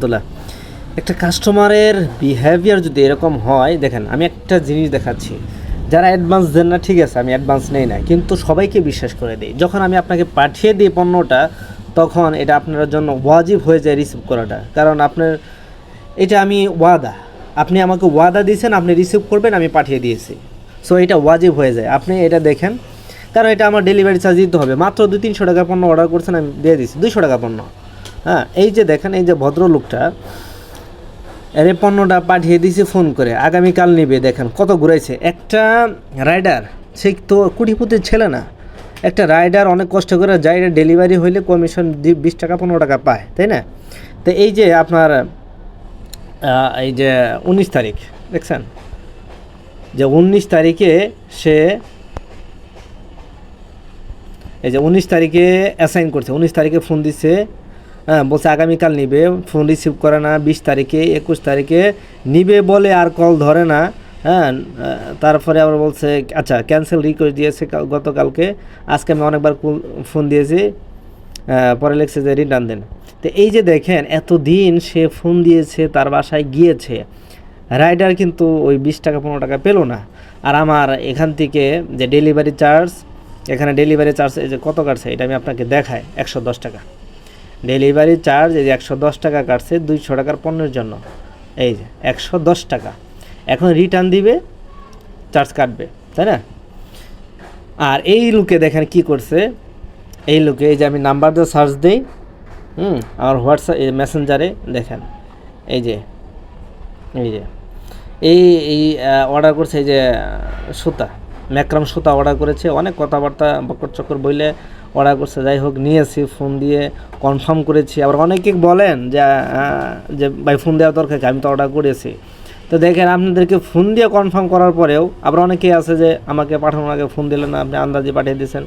তোলা একটা কাস্টমারের বিহেভিয়ার যদি এরকম হয়, দেখেন, আমি একটা জিনিস দেখাচ্ছি। যারা অ্যাডভান্স দেন না, ঠিক আছে, আমি অ্যাডভান্স নেই না কিন্তু সবাইকে বিশ্বাস করে দিই। যখন আমি আপনাকে পাঠিয়ে দিই পণ্যটা, তখন এটা আপনার জন্য ওয়াজিব হয়ে যায় রিসিভ করাটা। কারণ আপনার, এটা আমি ওয়াদা। আপনি আমাকে ওয়াদা দিয়েছেন, আপনি রিসিভ করবেন, আমি পাঠিয়ে দিয়েছি। সো এটা ওয়াজিব হয়ে যায়। আপনি এটা দেখেন। কারণ এটা আমার ডেলিভারি চার্জ দিতে হবে। মাত্র দুই তিনশো টাকা পণ্য অর্ডার করছেন, আমি দিয়ে দিচ্ছি দুইশো টাকা পণ্য। হ্যাঁ এই যে দেখেন, এই যে ভদ্রলোকটা, এর পণ্যটা পাঠিয়ে দিয়েছে ফোন করে, আগামীকাল নেবে, দেখেন কত ঘুরাইছে। একটা রাইডার, সে তো কোটিপতির ছেলে না, একটা রাইডার অনেক কষ্ট করে যায় ডেলিভারি হইলে কমিশন বিশ টাকা, পনেরো টাকা পায়, তাই না? তো এই যে আপনার এই যে উনিশ তারিখ, দেখছেন? যে উনিশ তারিখে সে, এই যে উনিশ তারিখে অ্যাসাইন করছে, উনিশ তারিখে ফোন দিচ্ছে হ্যাঁ বলছে আগামীকাল নিবে ফোন রিসিভ করে না, বিশ তারিখে, একুশ তারিখে নিবে বলে আর কল ধরে না হ্যাঁ তারপরে আবার বলছে আচ্ছা ক্যান্সেল রিকোয়েস্ট দিয়েছে গতকালকে, আজকে আমি অনেকবার ফোন দিয়েছি পরে লিখছে যে রিটার্ন দেন। তো এই যে দেখেন, এতদিন সে ফোন দিয়েছে, তার বাসায় গিয়েছে রাইডার কিন্তু ওই বিশ টাকা, পনেরো টাকা পেল না। আর আমার এখান থেকে যে ডেলিভারি চার্জ এখানে ডেলিভারি চার্জ এই যে কত কাটছে, এটা আমি আপনাকে দেখাই, একশো দশ টাকা। ডেলিভারি চার্জ এই যে একশো দশ টাকা কাটছে, দুইশো টাকার পণ্যের জন্য। এই যে একশো দশ টাকা। এখন রিটার্ন দিবে, চার্জ কাটবে, তাই না? আর এই লুকে দেখেন কি করছে? এই লুকে এই যে আমি নাম্বার দিয়ে সার্চ দিই, হুম, আমার হোয়াটসঅ্যাপ মেসেঞ্জারে দেখেন। এই যে এই যে, এই এই অর্ডার করছে এই যে, সুতা, ম্যাক্রাম সুতা অর্ডার করেছে, অনেক কথাবার্তা বকর চক্কর বইলে অর্ডার করছে, যাই হোক নিয়েছি ফোন দিয়ে কনফার্ম করেছি। আবার অনেকে বলেন যে যে ভাই ফোন দেওয়ার দরকার আমি তো অর্ডার করেছি। তো দেখেন আপনাদেরকে ফোন দিয়ে কনফার্ম করার পরেও আবার অনেকেই আছে যে, আমাকে পাঠানোর আগে ফোন দিলেন না আপনি আন্দাজে পাঠিয়ে দিয়েছেন।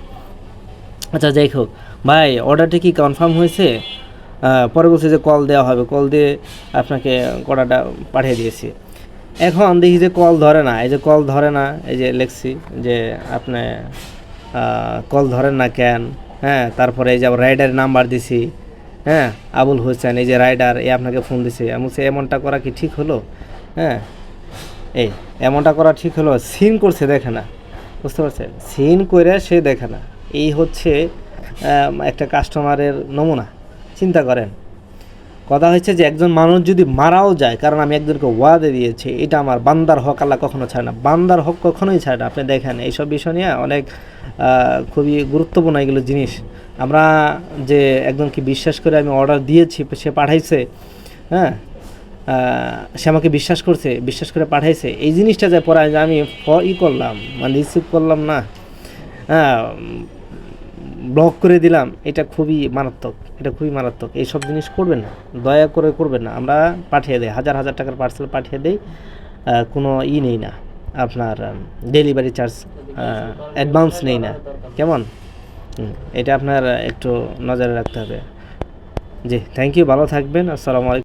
আচ্ছা যাই হোক। ভাই অর্ডারটা কি কনফার্ম হয়েছে? পরে বলছে যে কল দেওয়া হবে। কল দিয়ে আপনাকে অর্ডারটা পাঠিয়ে দিয়েছি। এখন দেখি যে কল ধরে না। এই যে কল ধরে না, এই যে লিখছি যে আপনি কল ধরেন না কেন? হ্যাঁ তারপরে এই যে আবার রাইডারের নাম্বার দিছি। হ্যাঁ আবুল হোসেন, এই যে রাইডার এ আপনাকে ফোন দিছে। আমি বলছি, এমনটা করা কি ঠিক হলো? হ্যাঁ এই এমনটা করা ঠিক হলো? সিন করছে, দেখে না। বুঝতে পারছেন? সিন করে সে দেখে না। এই হচ্ছে একটা কাস্টমারের নমুনা। চিন্তা করেন। কথা হচ্ছে যে একজন মানুষ যদি মারাও যায়, কারণ আমি একজনকে ওয়াদে দিয়েছি, এটা আমার বান্দার হক, আল্লাহ কখনো ছাড়ে না। বান্দার হক কখনোই ছাড়ে না। আপনি দেখেন, এইসব বিষয় নিয়ে অনেক খুবই গুরুত্বপূর্ণ এগুলো জিনিস। আমরা যে একজনকে বিশ্বাস করে আমি অর্ডার দিয়েছি, সে পাঠাইছে হ্যাঁ? সে আমাকে বিশ্বাস করছে, বিশ্বাস করে পাঠাইছে। এই জিনিসটা যে পড়ায় যে আমি ই করলাম মানে রিসিভ করলাম না। হ্যাঁ ব্লক করে দিলাম, এটা খুবই মারাত্মক, এটা খুবই মারাত্মক। এইসব জিনিস করবেন না, দয়া করে করবেন না। আমরা পাঠিয়ে দেয় হাজার হাজার টাকার পার্সেল পাঠিয়ে দেই কোনো ই নেই না, আপনার ডেলিভারি চার্জ অ্যাডভান্স নেই না। কেমন? এটা আপনার একটু নজরে রাখতে হবে। জি থ্যাংক ইউ ভালো থাকবেন, আসসালামু আলাইকুম।